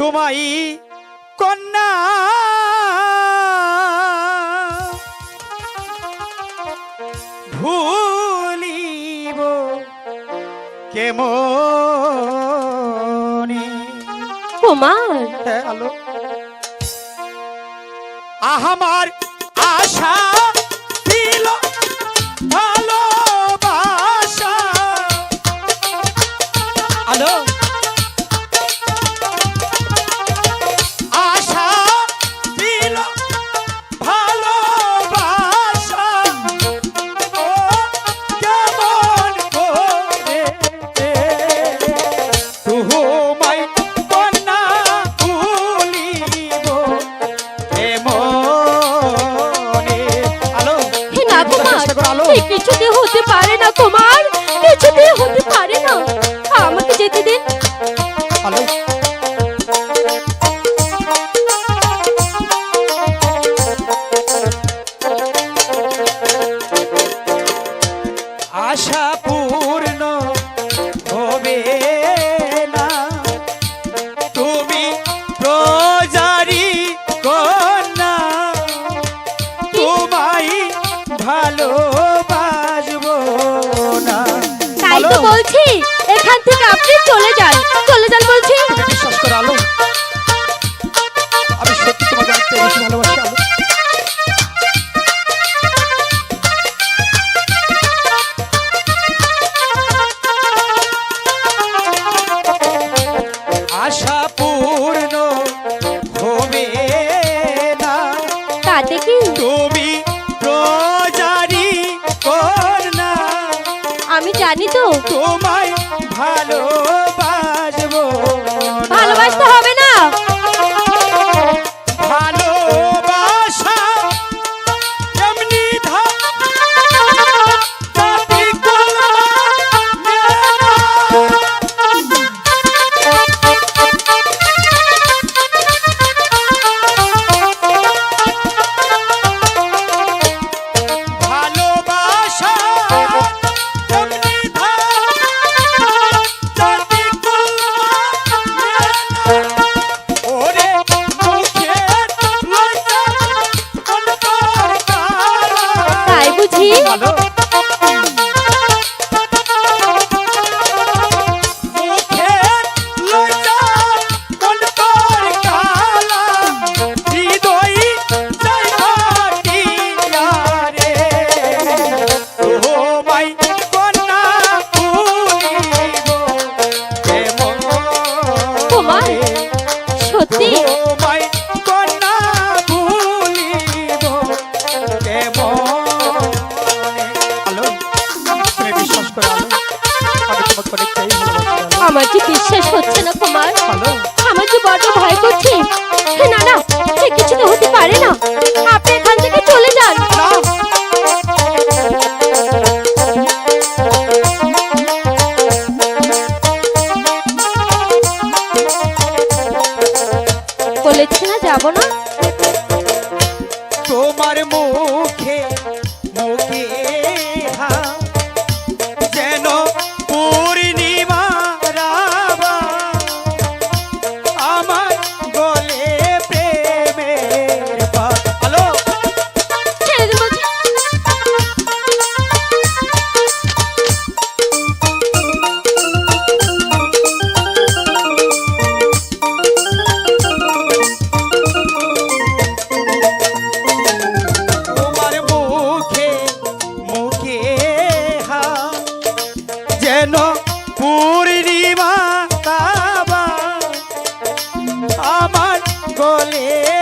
তোমাই কন্যা। ভুলিব কেম কুমার আহামার চেষ্টা করো আলো। কিছুতে হতে পারে না তোমার কিছুতে হতে পারে না। আমাকে যেতে দিন। আলো। না। তাই তো বলছি এখান থেকে আপনি চলে যান চলে যান বলছি। বিশ্বাস করে আলো? আমি সত্যি তোমাকে আনতে বেশি ভালোবাসি। তোমার আমার কি বিশ্বাস হচ্ছে না তোমার। কুমার তোমার মুখে মুখে হা গলে